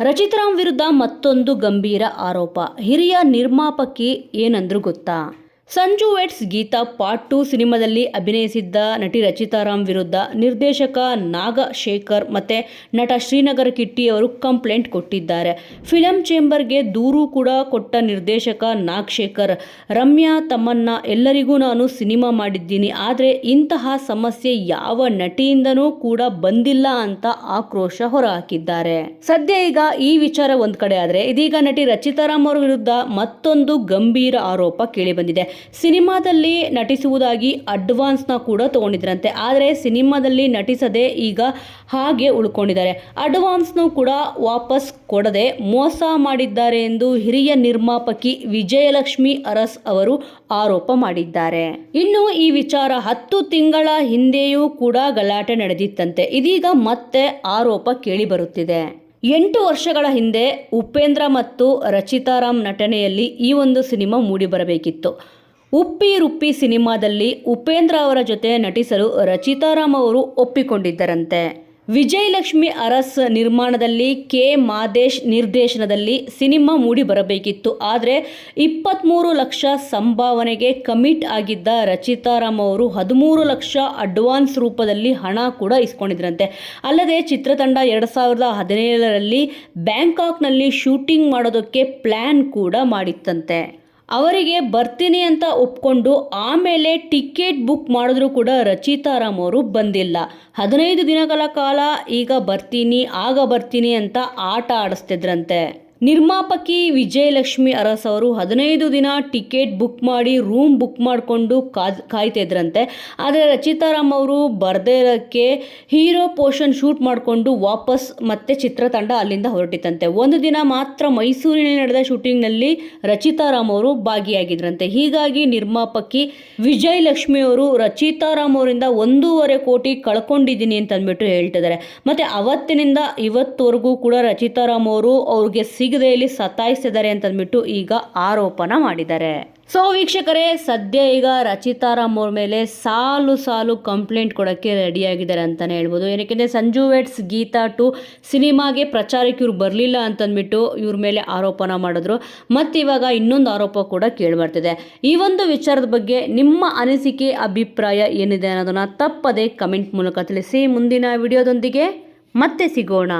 ರಚಿತರಾಮ್ ವಿರುದ್ಧ ಮತ್ತೊಂದು ಗಂಭೀರ ಆರೋಪ. ಹಿರಿಯ ನಿರ್ಮಾಪಕಿ ಏನಂದ್ರು ಗೊತ್ತಾ? Sanju weds Geetha part two ಸಿನಿಮಾದಲ್ಲಿ ಅಭಿನಯಿಸಿದ್ದ ನಟಿ ರಚಿತಾರಾಮ್ ವಿರುದ್ಧ ನಿರ್ದೇಶಕ ನಾಗಶೇಖರ್ ಮತ್ತು ನಟ ಶ್ರೀನಗರ ಕಿಟ್ಟಿ ಅವರು ಕಂಪ್ಲೇಂಟ್ ಕೊಟ್ಟಿದ್ದಾರೆ. ಫಿಲಂ ಚೇಂಬರ್ಗೆ ದೂರು ಕೂಡ ಕೊಟ್ಟ ನಿರ್ದೇಶಕ ನಾಗಶೇಖರ್, ರಮ್ಯಾ, ತಮ್ಮನ್ನ ಎಲ್ಲರಿಗೂ ನಾನು ಸಿನಿಮಾ ಮಾಡಿದ್ದೀನಿ, ಆದರೆ ಇಂತಹ ಸಮಸ್ಯೆ ಯಾವ ನಟಿಯಿಂದನೂ ಕೂಡ ಬಂದಿಲ್ಲ ಅಂತ ಆಕ್ರೋಶ ಹೊರಹಾಕಿದ್ದಾರೆ. ಸದ್ಯ ಈಗ ಈ ವಿಚಾರ ಒಂದು ಕಡೆ ಆದರೆ ಇದೀಗ ನಟಿ ರಚಿತಾರಾಮ್ ಅವರ ವಿರುದ್ಧ ಮತ್ತೊಂದು ಗಂಭೀರ ಆರೋಪ ಕೇಳಿಬಂದಿದೆ ಸಿನಿಮಾದಲ್ಲಿ ನಟಿಸುವುದಾಗಿ ಅಡ್ವಾನ್ಸ್ನ ಕೂಡ ತೊಗೊಂಡಿದ್ರಂತೆ. ಆದರೆ ಸಿನಿಮಾದಲ್ಲಿ ನಟಿಸದೆ ಈಗ ಹಾಗೆ ಉಳ್ಕೊಂಡಿದ್ದಾರೆ. ಅಡ್ವಾನ್ಸ್ನೂ ಕೂಡ ವಾಪಸ್ ಕೊಡದೆ ಮೋಸ ಮಾಡಿದ್ದಾರೆ ಎಂದು ಹಿರಿಯ ನಿರ್ಮಾಪಕಿ ವಿಜಯಲಕ್ಷ್ಮಿ ಅರಸ್ ಅವರು ಆರೋಪ ಮಾಡಿದ್ದಾರೆ. ಇನ್ನು ಈ ವಿಚಾರ ಹತ್ತು ತಿಂಗಳ ಹಿಂದೆಯೂ ಕೂಡ ಗಲಾಟೆ ನಡೆದಿತ್ತಂತೆ. ಇದೀಗ ಮತ್ತೆ ಆರೋಪ ಕೇಳಿಬರುತ್ತಿದೆ ಎಂಟು ವರ್ಷಗಳ ಹಿಂದೆ ಉಪೇಂದ್ರ ಮತ್ತು ರಚಿತಾರಾಮ್ ನಟನೆಯಲ್ಲಿ ಈ ಒಂದು ಸಿನಿಮಾ ಮೂಡಿಬರಬೇಕಿತ್ತು ಉಪ್ಪಿ ರುಪ್ಪಿ ಸಿನಿಮಾದಲ್ಲಿ ಉಪೇಂದ್ರ ಅವರ ಜೊತೆ ನಟಿಸಲು ರಚಿತಾರಾಮ್ ಅವರು ಒಪ್ಪಿಕೊಂಡಿದ್ದರಂತೆ. ವಿಜಯಲಕ್ಷ್ಮಿ ಅರಸ್ ನಿರ್ಮಾಣದಲ್ಲಿ ಕೆ ಮಾದೇಶ್ ನಿರ್ದೇಶನದಲ್ಲಿ ಸಿನಿಮಾ ಮೂಡಿ ಬರಬೇಕಿತ್ತು ಆದರೆ ಇಪ್ಪತ್ತ್ಮೂರು ಲಕ್ಷ ಸಂಭಾವನೆಗೆ ಕಮಿಟ್ ಆಗಿದ್ದ ರಚಿತಾರಾಮ್ ಅವರು ಹದಿಮೂರು ಲಕ್ಷ ಅಡ್ವಾನ್ಸ್ ರೂಪದಲ್ಲಿ ಹಣ ಕೂಡ ಇಸ್ಕೊಂಡಿದ್ರಂತೆ. ಅಲ್ಲದೆ ಚಿತ್ರತಂಡ ಎರಡು ಸಾವಿರದ ಹದಿನೇಳರಲ್ಲಿ ಬ್ಯಾಂಕಾಕ್ನಲ್ಲಿ ಶೂಟಿಂಗ್ ಮಾಡೋದಕ್ಕೆ ಪ್ಲ್ಯಾನ್ ಕೂಡ ಮಾಡಿತ್ತಂತೆ. ಅವರಿಗೆ ಬರ್ತೀನಿ ಅಂತ ಒಪ್ಕೊಂಡು ಆಮೇಲೆ ಟಿಕೆಟ್ ಬುಕ್ ಮಾಡಿದ್ರು ಕೂಡ ರಚಿತಾರಾಮ್ ಅವರು ಬಂದಿಲ್ಲ. ಹದಿನೈದು ದಿನಗಳ ಕಾಲ ಈಗ ಬರ್ತೀನಿ, ಆಗ ಬರ್ತೀನಿ ಅಂತ ಆಟ ಆಡಿಸ್ತಿದ್ರಂತೆ. ನಿರ್ಮಾಪಕಿ ವಿಜಯಲಕ್ಷ್ಮಿ ಅರಸ್ ಅವರು ಹದಿನೈದು ದಿನ ಟಿಕೆಟ್ ಬುಕ್ ಮಾಡಿ, ರೂಮ್ ಬುಕ್ ಮಾಡಿಕೊಂಡು ಕಾದ್ ಕಾಯ್ತಿದ್ರಂತೆ ಆದರೆ ರಚಿತಾರಾಮ್ ಅವರು ಬರದೇ ಇರೋಕ್ಕೆ ಹೀರೋ ಪೋರ್ಷನ್ ಶೂಟ್ ಮಾಡಿಕೊಂಡು ವಾಪಸ್ ಮತ್ತೆ ಚಿತ್ರತಂಡ ಅಲ್ಲಿಂದ ಹೊರಟಿತಂತೆ ಒಂದು ದಿನ ಮಾತ್ರ ಮೈಸೂರಿನಲ್ಲಿ ನಡೆದ ಶೂಟಿಂಗ್ನಲ್ಲಿ ರಚಿತಾರಾಮ್ ಅವರು ಭಾಗಿಯಾಗಿದ್ರಂತೆ. ಹೀಗಾಗಿ ನಿರ್ಮಾಪಕಿ ವಿಜಯಲಕ್ಷ್ಮಿ ಅವರು ರಚಿತಾರಾಮ್ ಅವರಿಂದ ಒಂದೂವರೆ ಕೋಟಿ ಕಳ್ಕೊಂಡಿದ್ದೀನಿ ಅಂತ ಅಂದ್ಬಿಟ್ಟು ಹೇಳ್ತಿದ್ದಾರೆ. ಮತ್ತೆ ಅವತ್ತಿನಿಂದ ಇವತ್ತುವರೆಗೂ ಕೂಡ ರಚಿತಾರಾಮ್ ಅವರು ಅವ್ರಿಗೆ ಸಿಗದೆ ಇಲ್ಲಿ ಸತಾಯಿಸ್ತಿದ್ದಾರೆ ಅಂತಂದ್ಬಿಟ್ಟು ಈಗ ಆರೋಪನ ಮಾಡಿದ್ದಾರೆ. ಸೊ ವೀಕ್ಷಕರೇ, ಸದ್ಯ ಈಗ ರಚಿತಾರಾಮ್ ಅವ್ರ ಮೇಲೆ ಸಾಲು ಸಾಲು ಕಂಪ್ಲೇಂಟ್ ಕೊಡೋಕ್ಕೆ ರೆಡಿಯಾಗಿದ್ದಾರೆ ಅಂತಲೇ ಹೇಳ್ಬೋದು. ಏನಕ್ಕೆಂದರೆ ಸಂಜು ವೆಟ್ಸ್ ಗೀತಾ ಟು ಸಿನಿಮಾಗೆ ಪ್ರಚಾರಕ್ಕೆ ಇವ್ರು ಬರಲಿಲ್ಲ ಅಂತಂದ್ಬಿಟ್ಟು ಇವ್ರ ಮೇಲೆ ಆರೋಪನ ಮಾಡಿದ್ರು. ಮತ್ತು ಇವಾಗ ಇನ್ನೊಂದು ಆರೋಪ ಕೂಡ ಕೇಳಿಬರ್ತಿದೆ ಈ ಒಂದು ವಿಚಾರದ ಬಗ್ಗೆ ನಿಮ್ಮ ಅನಿಸಿಕೆ, ಅಭಿಪ್ರಾಯ ಏನಿದೆ ಅನ್ನೋದನ್ನು ತಪ್ಪದೆ ಕಮೆಂಟ್ ಮೂಲಕ ತಿಳಿಸಿ. ಮುಂದಿನ ವಿಡಿಯೋದೊಂದಿಗೆ ಮತ್ತೆ ಸಿಗೋಣ.